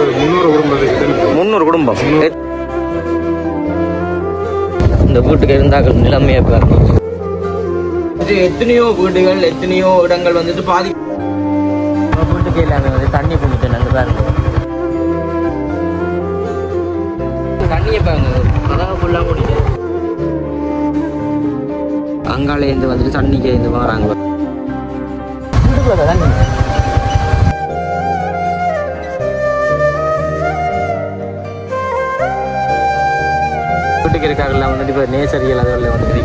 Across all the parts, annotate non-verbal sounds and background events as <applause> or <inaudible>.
ஒரு முந்நூறு குடும்பத்துக்கு முந்நூறு குடும்பம். இந்த வீட்டுக்கு இருந்தாக்கள் நிலைமையை பாருங்க இது எத்தனையோ வீடுகள் எத்தனையோ இடங்கள் வந்துட்டு பாதி வீட்டுக்கு எல்லாமே வந்து தண்ணி குடிச்சு நாங்கள் பாருங்க தண்ணியை பாருங்க. அதான் ஃபுல்லாக முடியுது அங்காலேருந்து வந்துட்டு தண்ணிக்கு இருந்து வராங்க. வீட்டுக்குள்ள தண்ணி. இருக்காங்கல்ல வந்துட்டு இப்போ நேசரிகள் அதில் வந்துட்டு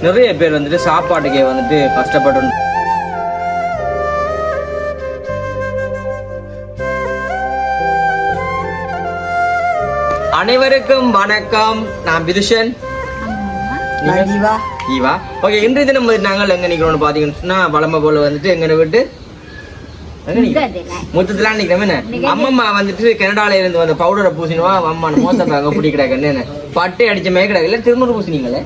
நிறைய பேர் வந்துட்டு சாப்பாட்டுக்கே வந்துட்டு கஷ்டப்பட்டு அனைவருக்கும் வணக்கம். நான் பிதுஷன். ஈவா ஓகே இன்றைய தினம் நாங்கள் எங்க நிக்கிறோம்னு பாத்தீங்கன்னு பழமை போல வந்துட்டு எங்க விட்டு? மொத்தத்துல என்ன? அம்மம்மா வந்துட்டு கனடால இருந்து வந்த பவுடரை பூசினுவா அம்மா மோத்த அங்க பிடிக்கிறாங்க என்ன பட்டை அடிச்ச மேய்க்கிறாங்க இல்ல திருநூறு பூசினீங்களே?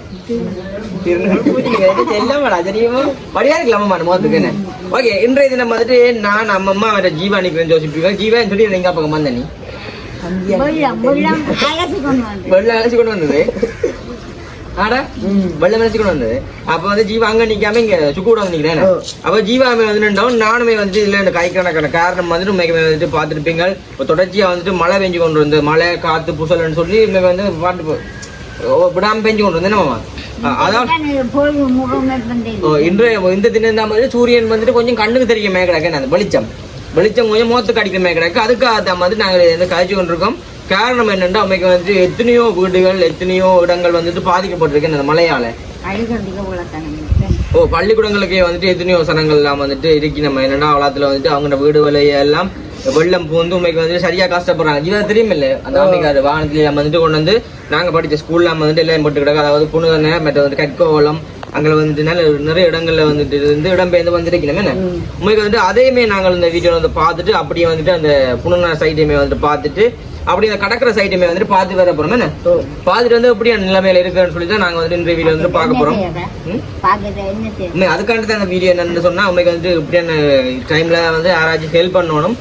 திருநூறு பூசினீங்க எல்லாம் தெரியுமா? படியா இருக்கலாம் அம்மா மோத்துக்கு என்ன? ஓகே இன்றைய தினம் வந்துட்டு நான் அம்மம்மா வேற ஜீவா நிக்கிறேன் ஜோசிப்பிங்க ஜீவா சொல்லி எங்க பக்கம் வந்த நீ? வெள்ளம் அழைச்சு கொண்டு வந்தது. ஆடா அப்ப வந்து ஜீவா அங்க நிக்காம இங்க சுக்கூட வந்து நிக்கிறேன் அப்ப வந்து நின்றோம் நானுமே வந்துட்டு இதுல இந்த கைக்கான காரணம் வந்துட்டு உண்மைக்குமே வந்துட்டு பார்த்துருப்பீங்க தொடர்ச்சியா வந்துட்டு மழை பெஞ்சு கொண்டு வந்து மழை காத்து புசல்னு சொல்லி வந்து பாட்டு விடாம பெஞ்சு கொண்டு வந்தேன் நம்ம அதான் இன்றைய இந்த தினம் தான் வந்து சூரியன் வந்துட்டு கொஞ்சம் கண்ணுக்கு தெரிய மேக்கிடக்கு அந்த வெளிச்சம். வெளிச்சம் கொஞ்சம் மோத்துக்கு அடிக்கிற மேக்கிடக்கு அதுக்காக தான் வந்து நாங்கள் வந்து கழிச்சு கொண்டிருக்கோம். காரணம் என்னென்னா அம்மைக்கு வந்துட்டு எத்தனையோ வீடுகள் எத்தனையோ இடங்கள் வந்துட்டு பாதிக்கப்பட்டிருக்கு அந்த மழையால ஓ பள்ளிக்கூடங்களுக்கே வந்துட்டு எத்தனையோ சனங்கள் எல்லாம் வந்துட்டு இருக்கு. நம்ம என்னன்னா அவலத்துல வந்துட்டு அவங்க வீடு எல்லாம் வெள்ளம் பூந்து உண்மைக்கு வந்துட்டு சரியா கஷ்டப்படுறாங்க. இவன் தெரியுமில்ல? அந்த அம்மைக்காரு வாகனத்துல நம்ம வந்துட்டு கொண்டு வந்து நாங்க படிச்ச ஸ்கூல்ல நம்ம வந்துட்டு எல்லாம் போட்டு கிடக்கு அதாவது புனுதனை மற்ற வந்து கற்கோவலம் அங்க வந்துட்டு நிறைய இடங்கள்ல வந்துட்டு இருந்து இடம்பெயர்ந்து வந்திருக்கணும் என்ன? உண்மைக்கு வந்துட்டு அதையுமே நாங்கள் இந்த வீடியோல வந்து பார்த்துட்டு அப்படியே வந்துட்டு அந்த புனன சைட்டையுமே வந்துட்டு பார்த்துட்டு அப்படி அந்த கடற்கரை சைட்டுமே வந்துட்டு பார்த்து வர போறோம். என்ன? பார்த்துட்டு வந்து எப்படி அந்த நிலைமையில இருக்குன்னு சொல்லி தான் நாங்க வந்து இந்த வீடியோ வந்து பார்க்க போறோம். அதுக்காண்டி தான் அந்த வீடியோ என்னன்னு சொன்னா உண்மைக்கு வந்து இப்படியான டைம்ல வந்து யாராச்சும் ஹெல்ப் பண்ணணும்.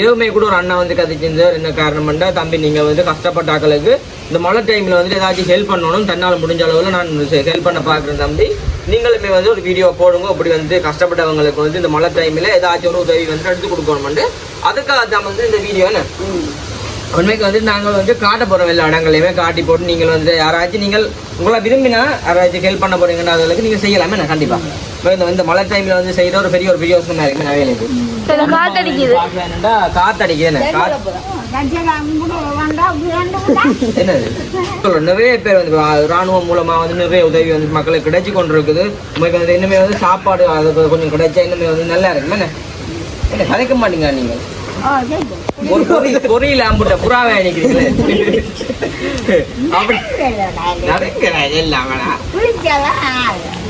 இரவுமே கூட ஒரு அண்ணா வந்து கதைச்சிருந்தார். என்ன காரணம் பண்ணா தம்பி நீங்க வந்து கஷ்டப்பட்ட ஆக்களுக்கு இந்த மழை டைம்ல வந்து ஏதாச்சும் ஹெல்ப் பண்ணணும் தன்னால் முடிஞ்ச அளவுல நான் ஹெல்ப் பண்ண பாக்குறேன் தம்பி. நீங்களுமே வந்து ஒரு வீடியோ போடுங்க. அப்படி வந்து கஷ்டப்பட்டவங்களுக்கு வந்து இந்த மழை டைம்ல ஏதாச்சும் ஒரு உதவி வந்து எடுத்து கொடுக்கணும்னு. அதுக்காக தான் வந்து இந்த வீடியோ என்ன உண்மைக்கு வந்து நாங்கள் வந்து காட்ட போறோம் எல்லா இடங்களையுமே. காட்டி போட்டு நீங்கள் வந்து யாராச்சும் நீங்கள் உங்களை விரும்பினா யாராச்சும் ஹெல்ப் பண்ண போறீங்கன்னா அதுகளுக்கு நீங்க செய்யலாமே. நான் கண்டிப்பா. இப்ப இந்த மழை டைம்ல வந்து செய்யற ஒரு பெரிய ஒரு பிரயோசனமா இருக்கு. நவேலுக்கு காத்தடிக்குது என்னடா காத்தடிக்குது. <laughs> நிறைய பேர் வந்து ராணுவம் மூலமா வந்து நிறைய உதவி வந்து மக்களுக்கு கிடைச்சு கொண்டு இருக்குது உங்களுக்கு வந்து இன்னுமே வந்து சாப்பாடு அது கொஞ்சம் கிடைச்சா இன்னுமே வந்து நல்லா இருக்கும் என்ன? என்ன கதைக்க மாட்டீங்க நீங்க? ஒரு பொறி பொறியில அம்புட்ட புறாவை நினைக்கிறீங்களே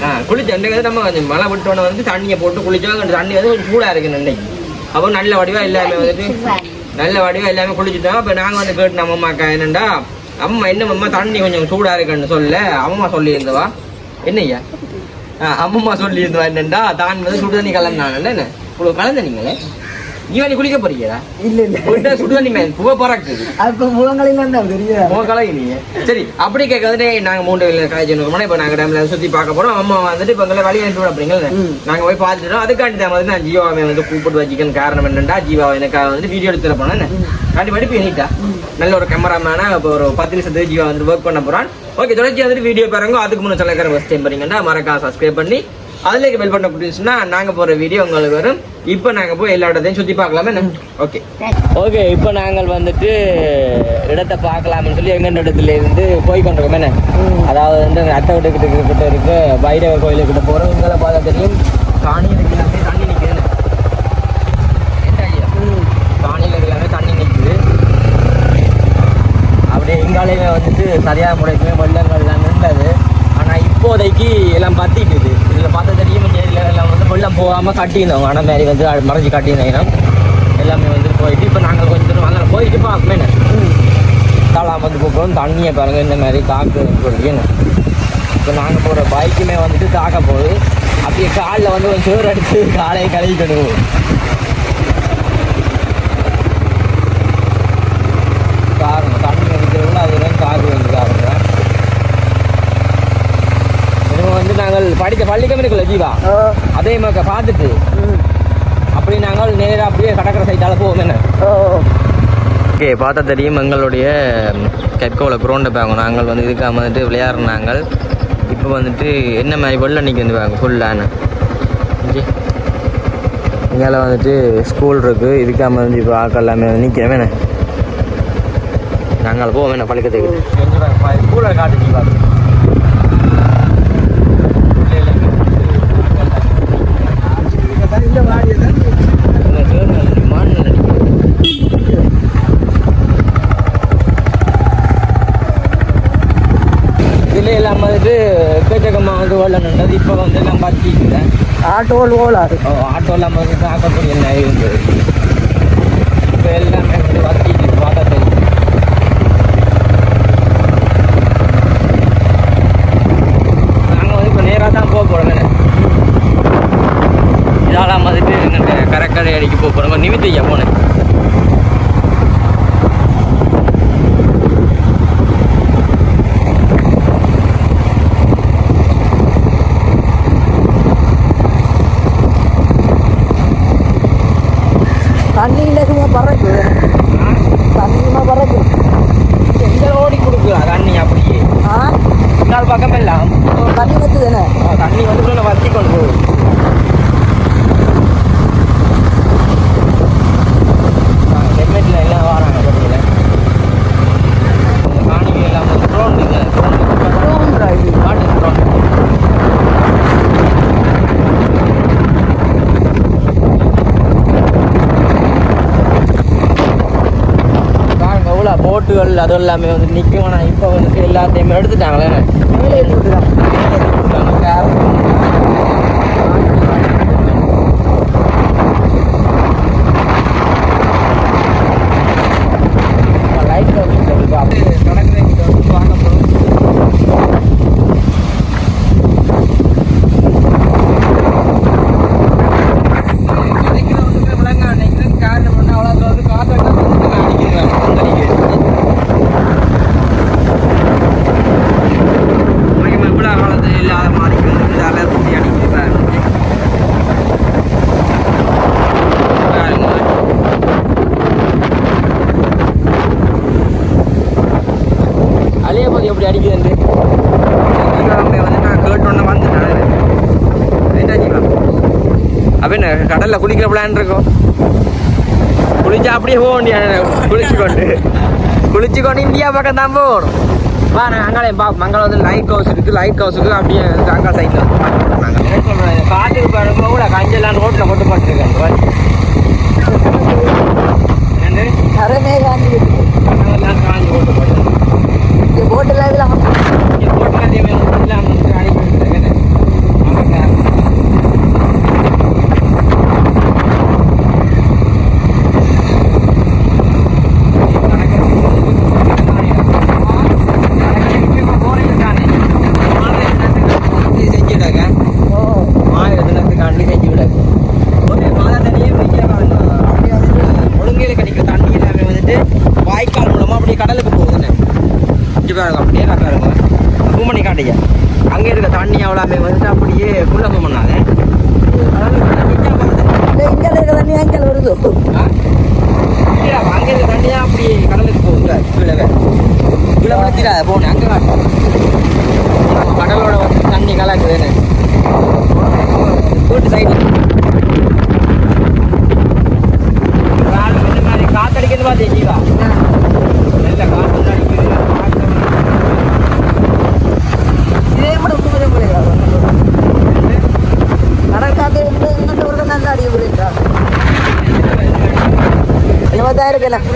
ஆ குளிச்ச நம்ம கொஞ்சம் மழை விட்டோன்னே வந்து தண்ணியை போட்டு குளிச்சோம். தண்ணி வந்து கொஞ்சம் சூடாக இருக்குது அப்போ நல்ல வடிவா எல்லாமே வந்துட்டு நல்ல வடிவா எல்லாமே குளிச்சுட்டோம். அப்போ நாங்கள் வந்து கேட்டு நம்ம அம்மாக்கா என்னண்டா? அம்மா என்ன அம்மா தண்ணி கொஞ்சம் சூடாக இருக்குன்னு சொல்ல. அம்மா சொல்லியிருந்தவா? என்னய்யா? ஆ அம்மம்மா சொல்லியிருந்தவா என்னண்டா? தான் வந்து சுடு தண்ணி கலந்தாங்கல்ல என்ன? இவ்வளோ கலந்த நீங்களே? இவன் குளிக்க போறீங்களா? இல்ல இல்ல. சுடு தண்ணி புகை பறக்குது அப்ப முகங்களில் தான் உங்க கலை நீங்க சரி அப்படி கேட்க வந்துட்டு நாங்க மூணு வேலை காய்ச்சி இருக்கோம் இப்போ நாங்க டைம்ல சுத்தி பார்க்க போறோம். அம்மா வந்துட்டு இப்போ எங்களை வழி அனுப்பி அப்படிங்கல நாங்க போய் பார்த்துட்டோம் அதுக்காண்டி தான் வந்து நான் ஜீவாவை வந்து கூப்பிட்டு வச்சுக்கணும் காரணம் என்னண்டா? ஜீவாவை எனக்காக வந்து வீடியோ எடுத்துட போனேன் கண்டிப்பா எடுப்பு எண்ணிட்டா நல்ல ஒரு கேமராமேனா இப்போ ஒரு பத்து நிமிஷத்துக்கு ஜீவா வந்து ஒர்க் பண்ண போறான். ஓகே தொடர்ச்சி வந்துட்டு வீடியோ பாருங்க. அதுக்கு முன்னே சொல்லிக்கிற ஃபஸ்ட் டைம் பாருங்கன்னா மறக்காம சப்ஸ்கிரைப் பண்ணி அதுல பெல் பட்டன் பிடிச்சுன்னா நாங்க போற வீடியோ உங்களுக்கு வரும். இப்போ நாங்க போய் எல்லா இடத்தையும் சுத்தி பார்க்கலாமே ஓகே ஓகே இப்போ நாங்கள் வந்துட்டு இடத்தை பார்க்கலாம்னு சொல்லி எங்க இடத்துல இருந்து போய் கொண்டிருக்கோம். என்ன? அதாவது வந்து அத்தை வீட்டுக்கிட்ட கிட்ட இருக்க பைரவர் கோயிலுக்கிட்ட போறோம். இங்கே பார்த்தா தெரியும் காணி எல்லாமே தண்ணி நிற்குது காணியில் எல்லாமே தண்ணி நிற்குது அப்படியே எங்காலையுமே வந்துட்டு சரியான முறைக்குமே வெள்ளங்கள் எல்லாம் நின்றது ஆனால் இப்போதைக்கு எல்லாம் பத்திட்டுது இதில் பார்த்தா ஏரியில் போகாமல் கட்டியிருந்தோம். ஆனால் மாதிரி வந்து மறைஞ்சி கட்டியிருந்தோம் எல்லாமே வந்து போயிட்டு இப்போ நாங்கள் கொஞ்சம் தூரம் அங்கே போயிட்டு பார்ப்போமே தலாம் வந்து போகிறோம் தண்ணியை பாருங்க இந்த மாதிரி தாக்கு சொல்லி இப்போ நாங்கள் போகிற பைக்குமே வந்துட்டு தாக்க போகுது. அப்படியே காலில் வந்து ஒரு சோறு அடித்து காலையை கழுவிக்கணும் காரணம் தண்ணி அடிக்கிறவங்க அது வந்து கார் வந்து காரணம் இவங்க வந்து நாங்கள் படித்த பள்ளிக்கம் இருக்குல்ல ஜீவா? அதே மாதிரி பார்த்துட்டு அப்படி நாங்கள் நேராக அப்படியே கடற்கரை சைட்டால போவோம் என்ன? ஓ. ஓகே பார்த்தா தெரியும் எங்களுடைய கெட்கோவில் குரோண்டை பாங்க நாங்கள் வந்து இதுக்காக வந்துட்டு விளையாடுறாங்க இப்போ வந்துட்டு என்ன மாதிரி வெள்ளம் நிற்க வந்து பாங்க ஃபுல்லான ஓகே இங்கே. வந்துட்டு ஸ்கூல் இருக்குது இதுக்காக வந்து இப்போ ஆக்கள் எல்லாமே நிற்கிறவே நாங்கள் போவோம். என்ன பழக்கத்துக்கு ஸ்கூலை காட்டுச்சு பார்த்து இந்த வாடியை தான் மாநில எல்லாம் வந்துட்டு எக்கச்சக்கமாக வந்து வெள்ளம் இப்போ வந்து எல்லாம் பத்திக்கிறேன் ஆட்டோல் ஓலாது ஆட்டோ எல்லாம் வந்து பார்க்கக்கூடிய நிறைய இருந்தது இப்போ எல்லாமே வந்து வத்திட்டு பார்த்தா தெரியும் நாங்கள் வந்து இப்போ நேராக தான் போக போகிறோம் இதெல்லாம் வந்துட்டு எங்கிட்ட கரக்கடை அடிக்க போக போகிறோம் நிமித்தையா போனேன் தண்ணியில சும்மா பறக்கு தண்ணியுமா பறக்கு எந்த ஓடி கொடுக்குறா தண்ணி அப்படியே ஆ இன்னொரு பக்கம் எல்லாம் தண்ணி வச்சு தானே ஆ, தண்ணி வந்து உள்ள வத்தி கொண்டு போகுது ஹெல்மெட்ல எல்லாம் வராங்க பட்டியல காணிகள் எல்லாம் வந்து ட்ரோனுங்க ட்ரோன் டிரைவ் மாட்டு ட்ரோன் பாருங்க எவ்வளோ போட்டுகள் அதுவும் எல்லாமே வந்து நிற்கும் ஆனால் இப்போ வந்துட்டு எல்லாத்தையுமே எடுத்துட்டாங்களே. மேலே இருக்குதான் இல்லாத மாதிரி வந்து அலர்ஜி அடிக்கிறாங்க பாருங்க அழிய போது எப்படி அடிக்குதுண்டு வந்து நான் கேட்டோன்னே வந்துட்டேன் என்ன ஜீவா அப்போ என்ன கடலில் குளிக்கிற பிளான் இருக்கும். குளிச்சா அப்படியே போக வேண்டிய குளிச்சு கொண்டு குளிச்சு கொண்டு இந்தியா பக்கம் தான் போகணும். வா நாங்கள் அங்காலே பார்ப்போம் அங்கே வந்து லைட் ஹவுஸ் இருக்குது லைட் ஹவுஸுக்கு அப்படியே அங்கே சைடில் நாங்கள் காட்டுக்கு போகிறப்ப கூட கஞ்செல்லாம் ரோட்டில் கொண்டு போட்டுருக்கேன் கரமே காஞ்சி எல்லாம் காஞ்சி போட்டு போட்டு லைவ்லாம் ஓ வாய்க்கால் மூலமா அப்படியே கடலுக்கு போகுதுன்னு இங்கே பாருங்க அப்படியே பாருங்க பூமணி காட்டுங்க. அங்கே இருக்க தண்ணி அவ்வளோமே வந்துட்டு அப்படியே குள்ளம் பண்ணாது. இந்த இங்கே இருக்க தண்ணி அங்கே வருது. அங்கே இருக்க தண்ணி தான் அப்படியே கடலுக்கு போகுது. கீழே கீழே. வளர்த்திடாத போனேன் அங்கே காட்டும் கடலோட வந்து தண்ணி கலக்குதுன்னு இந்த மாதிரி காத்தடிக்கிறது பார்த்தே ஜீவா நல்ல காற்று அடிக்குது காற்று இதே மட்டும் தூரம் கிடையாது கடல் காத்து இங்கே ஒரு நல்ல அடி விடுறா இருபதாயிரம் இருக்கலாம்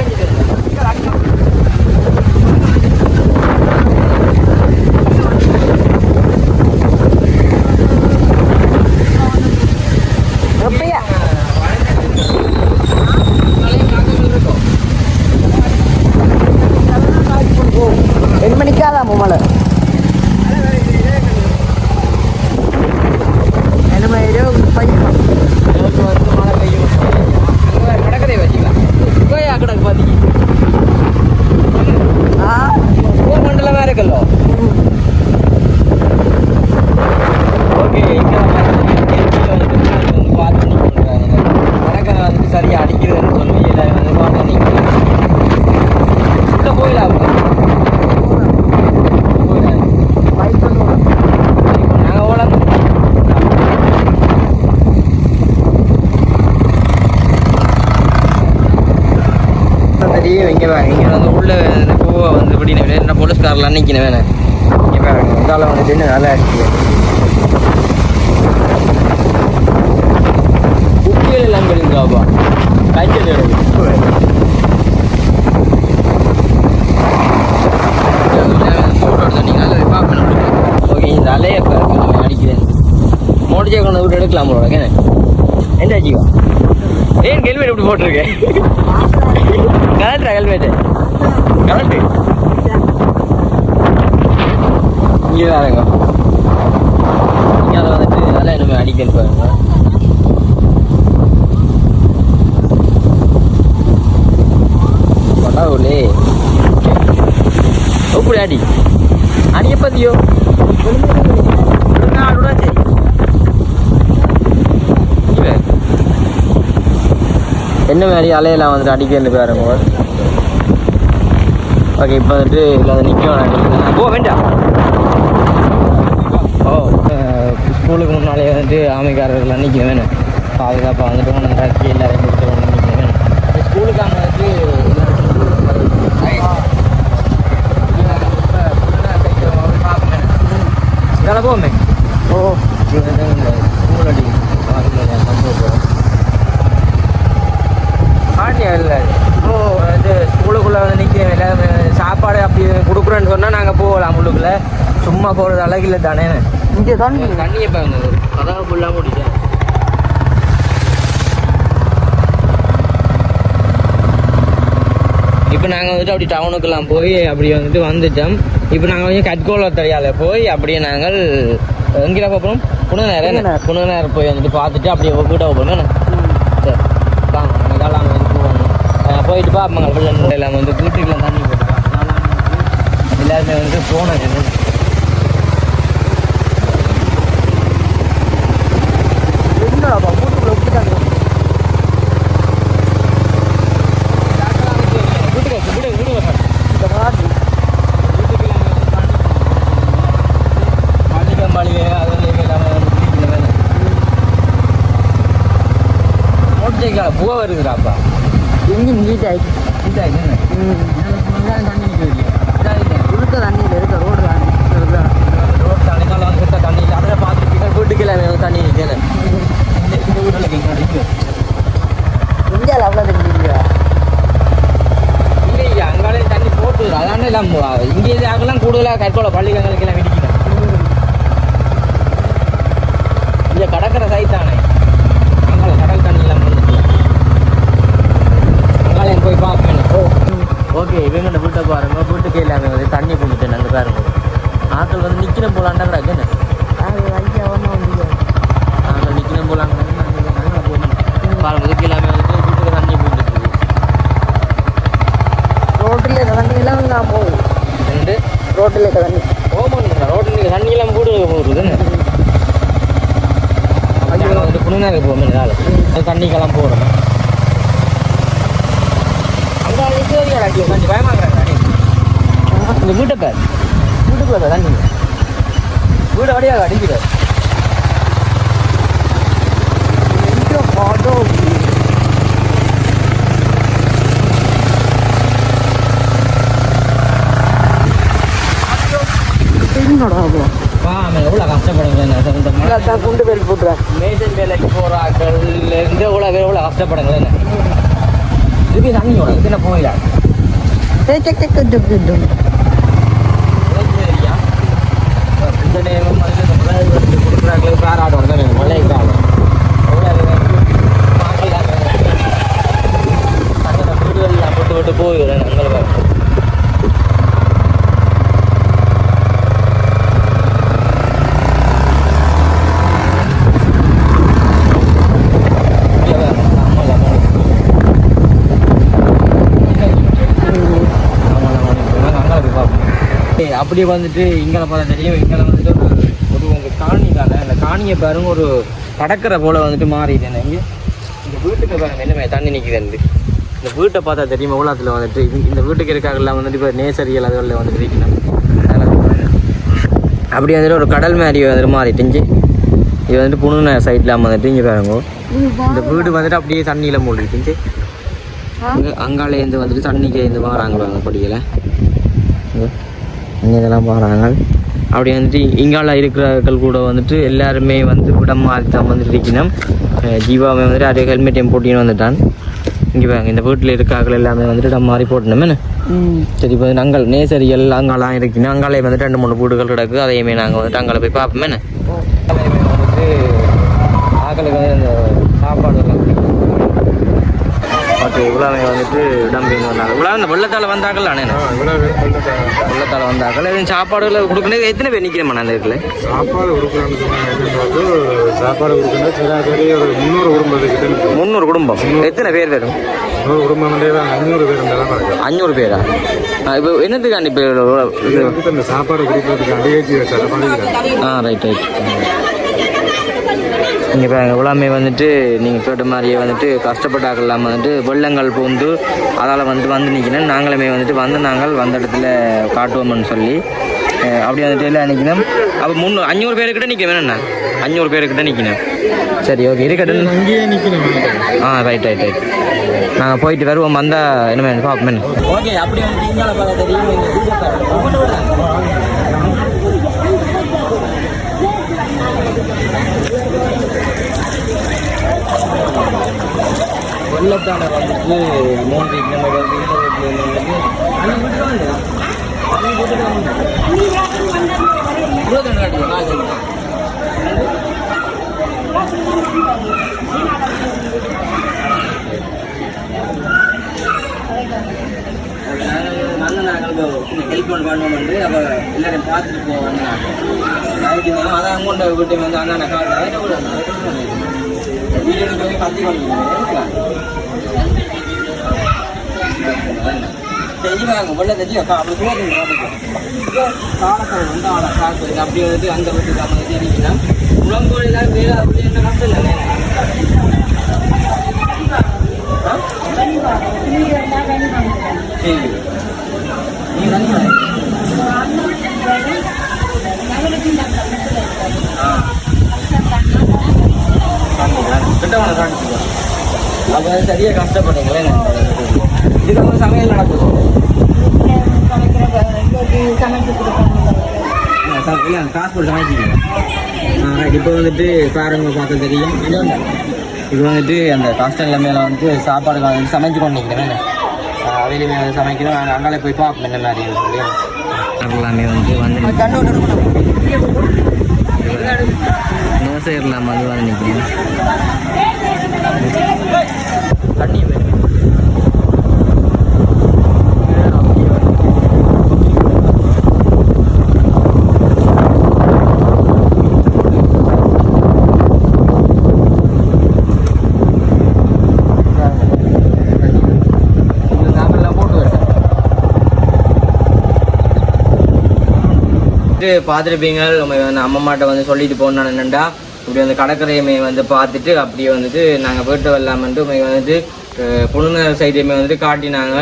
எப்பயா எட்டு மணிக்காதான் மலை என்ன மாதிரி பையன் நடக்கதே வச்சுக்கலாம் கோயா கிடக்கு பாத்தி கார்லாம் நிற்கணும் வேணே இங்கே இதால் வந்துட்டு இன்னும் நல்லா இருக்கு. குட்டிகள் எல்லாம் தெரிஞ்சாப்பா கைச்சல் ஓகே இந்த அலையை அடிக்கிறேன். மோட்டர் கொண்டு விட்டு எடுக்கலாம் போல என்ன என்ன ஜீவா? ஏன் ஹெல்மெட் இப்படி போட்டிருக்கேன் கலட்டுறா ஹெல்மெட்டு கலட்டு இங்கே பாருங்க இங்கே அதை வந்துட்டு அதெல்லாம் இனிமேல் அடிக்கணும் பாருங்க படாவுலே எப்படி அடி. அடி பத்தியோ. ஆடுனா சரி. என்ன மாதிரி அலையெல்லாம் வந்துட்டு அடிக்கிறது பாருங்க. ஓகே இப்போ வந்துட்டு இல்லை அதை நிற்க வேணாம் போ வேண்டாம் ஓ அஹ், ஸ்கூலுக்கு முன்னாலே வந்துட்டு ஆமைக்காரர்கள் அன்னைக்கு வேணும். பாதுகாப்பாக வந்துட்டு ஒன்று கீழே எல்லாரையும் கொடுத்து ஒன்று நிற்க வேணும் ஸ்கூலுக்கு அங்கே வந்துட்டு இதெல்லாம் போமே ஓ ஸ்கூல் அடி ஆட்டியா இல்லை இப்போ வந்து ஸ்கூலுக்குள்ளே வந்து நிற்கிறேன் எல்லாருமே சாப்பாடு அப்படி கொடுக்குறேன்னு சொன்னால் நாங்கள் போகலாம் உள்ளுக்குள்ளே சும்மா போகிறது அழகில்லை தானே இங்கே தண்ணி தண்ணியை பாருங்க. கதவை ஃபுல்லாக முடிச்சேன் இப்போ நாங்கள் வந்துட்டு அப்படி டவுனுக்கெல்லாம் போய் அப்படி வந்துட்டு வந்துட்டோம். இப்போ நாங்கள் கொஞ்சம் கட்கோல தடையால போய் அப்படியே நாங்கள் எங்கே போகிறோம் புனநேரம் புனநேர். புனநேரம் போய் வந்துட்டு பார்த்துட்டு அப்படியே வீட்டை போகணும் சரி. வாங்க வந்து போகணும் போயிட்டு பார்ப்பாங்க எல்லாம் வந்து வீட்டுக்குலாம் தண்ணி போட்டுருக்காங்க எல்லாருமே வந்து போனோம் என்ன என்னடா கூட்டுக்குள்ள விட்டுட்டாங்க இந்த மாதிரி பூவா வருதுடாப்பா எங்கேயும் நீட் ஆயிடுச்சு ம் இருக்க தண்ணியில் இருக்க ரோடு தாண்டி இதுதான். இந்தியாவில் அவ்வளோ தண்ணி இல்லையா இங்கே ஆகலாம் கூடுதலாக கற்கோள பள்ளிகளுக்கு எல்லாம் வெடிக்கிறேன் இங்க கடற்கரை சைட் தானே. அங்கால கடல் தண்ணி எல்லாம் அங்காலையும் போய் பார்ப்பேன் ஓ ஓகே இவங்க வீட்டை பாருங்க. வீட்டுக்கு எல்லாமே வந்து தண்ணி கொண்டுட்டு நாங்கள் பாருங்க. ஆட்கள் வந்து நிற்கிற போலாண்டா கிடக்குன்னு நாங்கள் நிற்கிற போலாங்க பாருங்க இதுக்கு எல்லாமே வந்துட்டு வீட்டுக்கு தண்ணி போட்டுருக்கு ரோட்டில் இருக்க தண்ணி எல்லாம் நான் போகும் ரெண்டு ரோட்டில் இருக்க தண்ணி ஓமன் ரோட்டில் நீங்கள் தண்ணி எல்லாம் கூட போடுறதுன்னு நாங்கள் வந்து புனநகர் போகணும் இதால் தண்ணிக்கெல்லாம் போடணும் அங்கே இது வரைக்கும் கொஞ்சம் பயமாக்குறாங்க இந்த வீட்டை பேர் வீட்டுக்குள்ள தண்ணி. வீடு வழியாக அடிக்கிறார் எங்கே என்னடா எவ்வளோ கஷ்டப்படுங்க குண்டு வேல் போட்டுறேன் மேசன் வேலைக்கு போகிறாக்கள் இருந்து எவ்வளோ பேர் எவ்வளோ கஷ்டப்படுங்க இதுக்கு தண்ணியோட இது என்ன போயிடா இந்த நேரம் கொடுக்குறாங்களே பாராட்டம் தானே மழை காலம் வீடுகள்லாம் போட்டு விட்டு போகிறேன் அங்கே அப்படியே வந்துட்டு இங்கே பார்த்தா தெரியும் இங்கே வந்துட்டு ஒரு ஒரு உங்கள் காணி தானே? அந்த காணியை பாருங்க ஒரு கடற்கரை போல் வந்துட்டு மாறிட்டேன் இங்கே. இந்த வீட்டுக்கு பாருங்க என்ன தண்ணி நிற்குது இந்த வீட்டை பார்த்தா தெரியும் எவ்வளோத்துல வந்துட்டு இது இந்த வீட்டுக்கு இருக்காங்கலாம் வந்துட்டு இப்போ நேசரியல் அதுகளில் வந்துட்டு இருக்கணும். அப்படி வந்துட்டு ஒரு கடல் மாதிரி வந்துட்டு மாறிட்டுஞ்சு இது வந்துட்டு புணுன சைட்லாம் வந்துட்டு இங்கே பாருங்க. இந்த வீடு வந்துட்டு அப்படியே தண்ணியில் மூழ்கிட்டுச்சு அங்காலேருந்து வந்துட்டு தண்ணிக்கு இருந்து வராங்க பாருங்க படிக்கல இதெல்லாம் போகிறாங்க அப்படி வந்துட்டு இங்கால இருக்கிறவர்கள் கூட வந்துட்டு எல்லாருமே வந்து விடம் மாறி தான் வந்துட்டு இருக்கணும் ஜீவாவை வந்துட்டு அதே ஹெல்மெட்டையும் போட்டின்னு வந்துட்டான். இங்கே பாருங்க இந்த வீட்டில் இருக்கார்கள் எல்லாமே வந்துட்டு இடம் மாறி போட்டணுமே சரி இப்போ நாங்கள் நேசரியல் அங்கெல்லாம் இருக்கணும் அங்காலே வந்துட்டு ரெண்டு மூணு வீடுகள் கிடக்கு. அதையுமே நாங்கள் வந்துட்டு அங்கே போய் பார்ப்போமே வந்துட்டு ஆக்களுக்கு வந்து சாப்பாடு ஓகே இவ்வளோமே வந்துட்டு டம்பிங் வந்தாங்க. இவ்வளோ அந்த வெள்ளத்தால் வந்தாக்கள் அண்ணே? வெள்ளத்தால் வந்தாக்கள் எதுவும் சாப்பாடுகள் கொடுக்கணும்? எத்தனை பேர் நிற்கிறேன் அந்த இடத்துல? சாப்பாடு கொடுக்கலான்னு சொன்னாங்க. சாப்பாடு கொடுக்கணும். சராசரி ஒரு முந்நூறு குடும்பத்து கிட்ட நிற்கும் முந்நூறு குடும்பம். எத்தனை பேர் வரும்? முந்நூறு குடும்பம் அஞ்சூறு பேர் அஞ்சூறு பேரா? இப்போ என்னத்துக்காண்டி இப்போ சாப்பாடு கொடுக்கறதுக்கு ஆ ரைட் ரைட் இங்கே இப்போ எல்லாமே வந்துட்டு நீங்கள் கேட்ட மாதிரியே வந்துட்டு கஷ்டப்பட்டாக்கள் இல்லாமல் வந்துட்டு வெள்ளங்கள் பூந்து அதால் வந்துட்டு வந்து நிற்கணும் நாங்களுமே வந்துட்டு வந்து நாங்கள் வந்த இடத்துல காட்டுவோம்னு சொல்லி அப்படி வந்துட்டு எல்லாம் நிற்கணும் அப்போ முந்நூறு அஞ்சூறு பேருக்கிட்ட நிற்க வேணும்ண்ணா அஞ்சூறு பேருக்கிட்ட நிற்கணும் சரி ஓகே இருக்கட்டும். அங்கேயே நிற்கணும் ஆ ரைட் ரைட் ரைட் நாங்கள் போயிட்டு வருவோம். வந்தால் என்ன வேணும் பார்ப்போம் ஓகே அப்படி வந்து வெள்ளத்தால வந்துட்டு மூன்று நம்ம வந்து ஹெல்ப் பண்ணணும் வந்து அப்போ எல்லாரையும் பார்த்துட்டு போவோம் அதுக்கு நான் அதான் அமௌண்ட்டை வீட்டு வந்து அண்ணா கால் வீடியோ எடுக்க உள்ள தெரியும் அப்படி போதுங்க காலக்கடை வந்து அவளை காக்கு அப்படி வந்து அந்த வீட்டுக்கு அவங்க தெரியுதுன்னா உடம்போடு வேலை அப்படி என்ன கஷ்டம் இல்லை ஆ? சரி நீ வந்து கிட்டவனை காட்டுச்சுக்கோ அப்போ சரியாக கஷ்டப்படுங்களே இதுக்கு வந்து சமையல் இல்ல, காசு போட்டு சமைச்சிங்க இப்போ வந்துட்டு பாருங்க பார்க்க தெரியும். இப்போ வந்துட்டு அந்த ஹாஸ்டலில் மேலே வந்து சாப்பாடு வந்து சமைச்சு கொண்டு நிற்கிறேன் அவையிலுமே வந்து சமைக்கிறோம். நாங்கள் அங்காலே போய் பார்ப்போம் என்ன மாதிரி சொல்லி. எல்லாமே வந்து வந்து நோசையர்லாம் வந்து வந்து நிற்கிறேன் தண்ணி வேணும் இந்த பார்த்துருப்பீங்க நம்ம அம்மாட்ட வந்து சொல்லிட்டு போனோம் என்னண்டா இப்படி வந்து கடற்கரையுமே வந்து பார்த்துட்டு அப்படியே வந்துட்டு நாங்கள் வீட்டு வரலாமன்ட்டு வந்துட்டு புழுநர் சைடையுமே வந்துட்டு காட்டினாங்க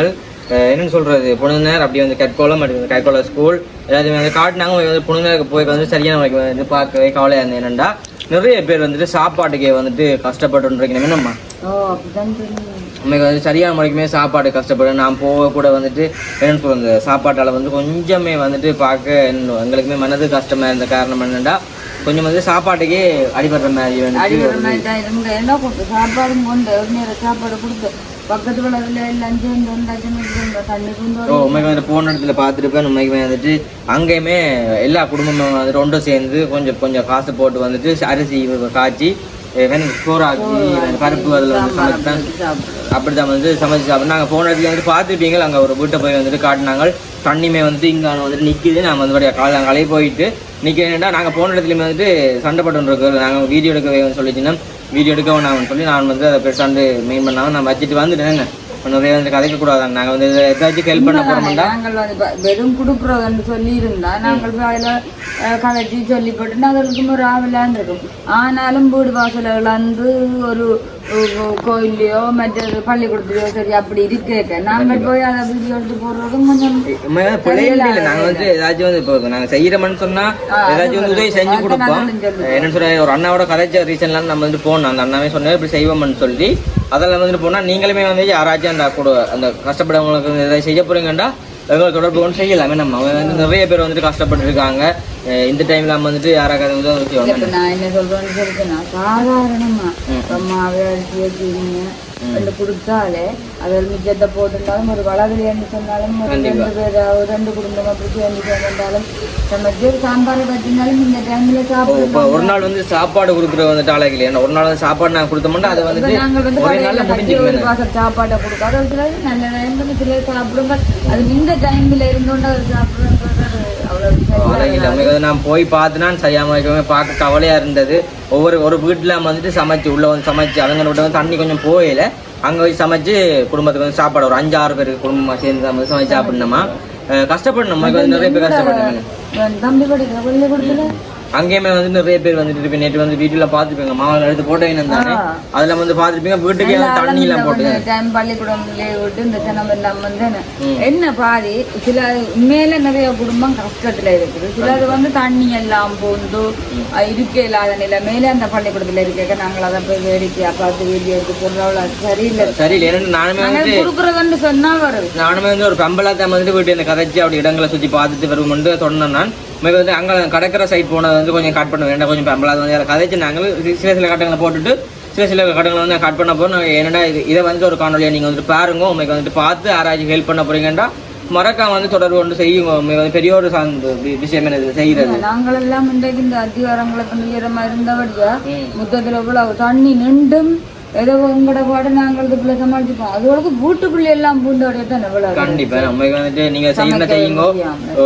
என்னன்னு சொல்றது? புழுநர் அப்படி வந்து கற்கோளம் அப்படி கற்கோளம் ஸ்கூல் எல்லாத்தையுமே வந்து காட்டினாங்க வந்து புழுநருக்கு போய் வந்து சரியான முறைக்கு வந்து பார்க்கவே கவலையாக இருந்தது என்னண்டா நிறைய பேர் வந்துட்டு சாப்பாட்டுக்கே வந்துட்டு கஷ்டப்பட்டு இருக்கணும் என்னம்மா? ஓ அப்படிதான் தெரியும் உண்மைக்கு வந்து சரியான முறைக்குமே சாப்பாடு கஷ்டப்படும் நான் போக கூட வந்துட்டு என்னன்னு சொல்றது? சாப்பாட்டால் வந்து கொஞ்சமே வந்துட்டு பார்க்க என்ன- எங்களுக்குமே மனது கஷ்டமா இருந்த காரணம் என்னன்னா கொஞ்சம் வந்து சாப்பாட்டுக்கே அடிபடுற மாதிரி வந்துட்டு மாதிரி தான் இருந்து என்ன கொடுத்து? சாப்பாடும் கொண்டு ஒரு நேரம் சாப்பாடு கொடுத்து. பக்கத்து வளவில் எல்லாம் சேர்ந்து தண்ணி கொண்டு ஓ உண்மைக்கு வந்து போன இடத்துல பார்த்துருப்பேன் உண்மைக்கு வந்துட்டு அங்கேயுமே எல்லா குடும்பமும் வந்துட்டு ஒன்றும் சேர்ந்து கொஞ்சம் கொஞ்சம் காசு போட்டு வந்துட்டு அரிசி காய்ச்சி சோறாக்கி பருப்பு அதில் வந்து சமைச்சு தான் அப்படிதான் வந்து சமைச்சு சாப்பிட்டு நாங்கள் போன இடத்துல வந்துட்டு பார்த்துருப்பீங்க அங்கே ஒரு வீட்டை போய் வந்துட்டு காட்டினாங்க. தண்ணிமே வந்து இங்கே வந்துட்டு நிற்கிது நான் வந்து காலங்காலையே போயிட்டு நிற்கிறேன்டா நாங்கள் போன இடத்துலையுமே வந்துட்டு சண்டை போட்டு இருக்கோம் நாங்கள் வீடியோ எடுக்க சொல்லிச்சுன்னா வீடியோ எடுக்க வேணாம்னு சொல்லி நான் வந்து அதை பெருசாண்டு மெயின் பண்ணாமல் நான் வச்சுட்டு வந்துட்டேங்க நிறைய வந்து கதைக்க கூடாது நாங்கள் வந்து இதை ஏதாச்சும் ஹெல்ப் பண்ண போகிறோம்டா நாங்கள் வந்து வெறும் கொடுக்குறோம்னு சொல்லி இருந்தா நாங்கள் போய் அதில் கதைச்சி சொல்லி போட்டு அதற்கு ஒரு ஆவலான் இருக்கும் ஆனாலும் வீடு வாசல வந்து ஒரு கோயில்லையோ மற்ற பள்ளிக்கூடத்துலையோ சரி அப்படி இருக்கேக்க நாங்கள் போய் அதை வீடியோ எடுத்து போடுறதும் கொஞ்சம் பிள்ளைகள் இல்லை நாங்கள் வந்து ஏதாச்சும் வந்து இப்போ நாங்கள் செய்கிறோம்னு சொன்னால் ஏதாச்சும் வந்து உதவி செஞ்சு கொடுப்போம். என்னன்னு சொல்ல ஒரு அண்ணாவோட கதைச்ச ரீசன்லாம் நம்ம வந்து போனோம். அந்த அண்ணாவே சொன்னார் இப்படி செய்வோம்னு சொல்லி. அதெல்லாம் வந்துட்டு போனால் நீங்களுமே வந்து யாராச்சும் அந்த கூட அந்த கஷ்டப்படவங்களுக்கு ஏதாவது செய்ய போறீங்கண்டா எங்களை தொடர்பு செய்யலாமே நம்ம வந்து நிறைய பேர் வந்துட்டு கஷ்டப்பட்டு இருக்காங்க இந்த டைம்ல நம்ம வந்துட்டு யாராவது உதவி நான் என்ன சொல்றேன்னு சொல்லிட்டுனா சாதாரணமா இப்ப மாவு அரிசி வச்சுக்கிங்க ரெண்டு கொடுத்தாலே அதில் மிச்சத்தை போட்டிருந்தாலும் ஒரு வளவிலைன்னு சொன்னாலும் ஒரு ரெண்டு பேர் ஒரு ரெண்டு குடும்பம் அப்படி சேர்ந்து சேர்ந்தாலும் சமைச்சு சாம்பார் வச்சிருந்தாலும் இந்த டைம்ல சாப்பிடுவோம் ஒரு நாள் வந்து சாப்பாடு கொடுக்குற வந்துட்டு ஆளுக்கு இல்லையா ஒரு நாள் வந்து சாப்பாடு நான் கொடுத்தோம்னா அது வந்துட்டு நாங்கள் வந்து கடையில கட்டி ஒரு பாசம் சாப்பாட்டை கொடுக்காத ஒரு சிலர் நல்ல டைம்ல சிலர் சாப்பிடுங்க அது இந்த டைம்ல இருந்தோண்டு அது அதான் இல்லை நான் போய் பார்த்துனா சரியாக வைக்கவே பார்க்க கவலையாக இருந்தது. ஒவ்வொரு ஒரு வீட்டில் வந்துட்டு சமைச்சு உள்ளே வந்து சமைச்சு அவங்க விட்டு வந்து தண்ணி கொஞ்சம் போயில அங்கே போய் சமைச்சு குடும்பத்துக்கு வந்து சாப்பாடு ஒரு அஞ்சு ஆறு பேருக்கு குடும்பமாக சேர்ந்து நம்ம சமைச்சு சாப்பிடணுமா? கஷ்டப்படணும்? நிறைய பேர் கஷ்டப்பட்டாங்க. அங்கேயுமே வந்து நிறைய பேர் வந்துட்டு இப்போ நேற்று வந்து வீட்டில் பார்த்துப்பீங்க மாவில் எடுத்து போட்டவங்க தானே. அதில் வந்து பார்த்துருப்பீங்க. வீட்டுக்கே தண்ணி எல்லாம் போட்டு டைம் பள்ளிக்கூடம் விட்டு இந்த ஜனம் எல்லாம் வந்து என்ன? பாதி? சில உண்மையில நிறைய குடும்பம் கஷ்டத்துல இருக்குது. சிலது வந்து தண்ணி எல்லாம் போந்து இருக்க இல்லாத நிலைமையில அந்த பள்ளிக்கூடத்துல இருக்க நாங்கள் அதை போய் வேடிக்கையா பார்த்து வீடியோ எடுத்து போடுறோம். சரியில்லை. சரியில்லை. நானுமே வந்து கொடுக்குறதுன்னு சொன்னா வருது நானுமே வந்து ஒரு பெம்பலாத்த வந்துட்டு போயிட்டு இந்த கதைச்சு அப்படி இடங்களை சுற்றி பார்த்துட்டு வருவோம்னு சொன்னேன் நான். மிக வந்து அங்கே கடற்கரை சைட் போனது வந்து கொஞ்சம் கட் பண்ண வேண்டாம் கொஞ்சம் பெம்பலாத வந்து அதை கதைச்சு நாங்கள் சில சில கட்டங்களை போட்டுட்டு சில சில கட்டங்களை வந்து கட் பண்ண நான் என்னடா இது இதை வந்து ஒரு காணொலியை நீங்கள் வந்துட்டு பாருங்க. உங்களுக்கு வந்துட்டு பார்த்து ஆராய்ச்சி ஹெல்ப் பண்ண போறீங்கன்னா மறக்காம வந்து தொடர்பு கொண்டு செய்யுங்க. உங்களுக்கு வந்து பெரிய ஒரு சார்ந்த விஷயம் என்னது செய்கிறது. நாங்கள் எல்லாம் இன்றைக்கு இந்த அதிகாரங்களுக்கு உயரமா இருந்தபடியா மொத்தத்துல இவ்வளவு தண்ணி நின்றும் ஏதோ உங்களோட பாடு நாங்கள் இதுக்குள்ள சமாளிச்சுப்போம். அதோட வீட்டுக்குள்ள எல்லாம் பூண்டோடைய தான் எவ்வளவு கண்டிப்பா. நம்ம வந்துட்டு நீங்க செய்யணும் செய்யுங்க.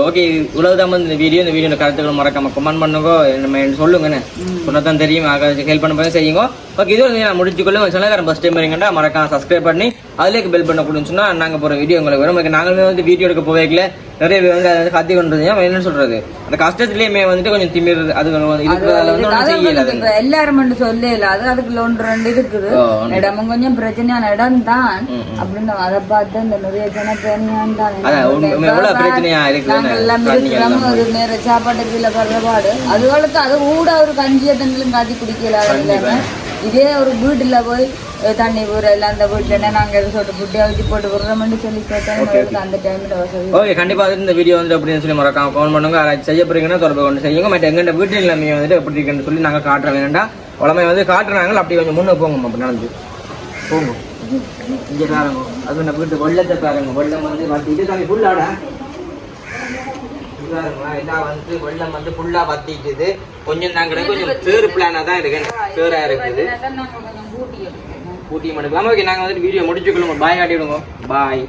ஓகே. இவ்வளவுதான் வந்து இந்த வீடியோ இந்த வீடியோ கருத்துக்கள் மறக்காம கமெண்ட் பண்ணுங்க. நம்ம சொல்லுங்கண்ணே சொன்னதான் தெரியும். ஹெல்ப் பண்ண போய் செய்யுங்க. ஓகே இது வந்து நான் முடிச்சுக்கொள்ள உங்க சேனல் ஃபஸ்ட் டைம் வரீங்கன்னா மறக்காம சப்ஸ்கிரைப் பண்ணி அதுலேயே பெல் பண்ண கொடுன்னு சொன்னா நாங்க போற வீடியோ உங்களுக்கு வரும். நாங்களுமே வந்து வீடியோ எடுக்க போவேக்கல நிறைய பேர் வந்து அதை கத்தி கொண்டு என்ன சொல்றது? அந்த கஷ்டத்துலயுமே வந்துட்டு கொஞ்சம் திமிர் அது வந்து இருக்கிறதால வந்து ஒன்றும் செய்யல அது. இப்ப எல்லாரும் மட்டும் சொல்லல அது அதுக்குள்ள ஒன்று ரெண்டு இருக்குது. ஓ, இடமும் கொஞ்சம் பிரச்சனையான இடம் தான் அப்படின்னு அதை பார்த்து இந்த நிறைய தான். உண்மை- எவ்வளவு பிரச்சனையா நாங்கள் எல்லாம் ஒரு நேர சாப்பாட்டுக்கு இல்லை அதுகளுக்கு அது கூட ஒரு கஞ்சிய தண்ணிலும் காட்டி குடிக்கல இதே ஒரு வீட்டுல போய் தண்ணி எல்லாம் அந்த வீட்டுல என்ன நாங்க எது சொட்டு புட்டியா வச்சு போட்டு விடுறோம்னு சொல்லி கேட்டோம் அந்த டைம்ல வசதி ஓகே கண்டிப்பா வந்து இந்த வீடியோ வந்து அப்படின்னு சொல்லி மறக்காம கமெண்ட் பண்ணுங்க. யாராச்சும் செய்ய போறீங்கன்னா தொடர்பு கொண்டு செய்யுங்க. மற்ற எங்கள்கிட்ட வீட்டு நிலைமையை வந்துட்டு எப்படி இருக்குன்னு சொல்லி நாங்க காட்டுற வேண்டாம் உடம்பை வந்து காட்டுறாங்க அப்படி கொஞ்சம் முன்னே போங்க அப்படி நடந்து. போங்க. இங்க பாருங்க. அது நம்ம வீட்டு வெள்ளத்தை பாருங்க. வெள்ளம் வந்து இது தம்பி ஃபுல்லாடா எல்லாம் வந்து வெள்ளம் வந்து ஃபுல்லா வத்திக்குது. கொஞ்சம் நாங்க கொஞ்சம் சேறு பிளானா தான் இருக்கு. சேரா இருக்குது. ஊட்டி மட்டும். ஓகே. நாங்க வந்துட்டு வீடியோ முடிச்சுக்கொள்ளுங்க பாய் காட்டி விடுங்க பாய்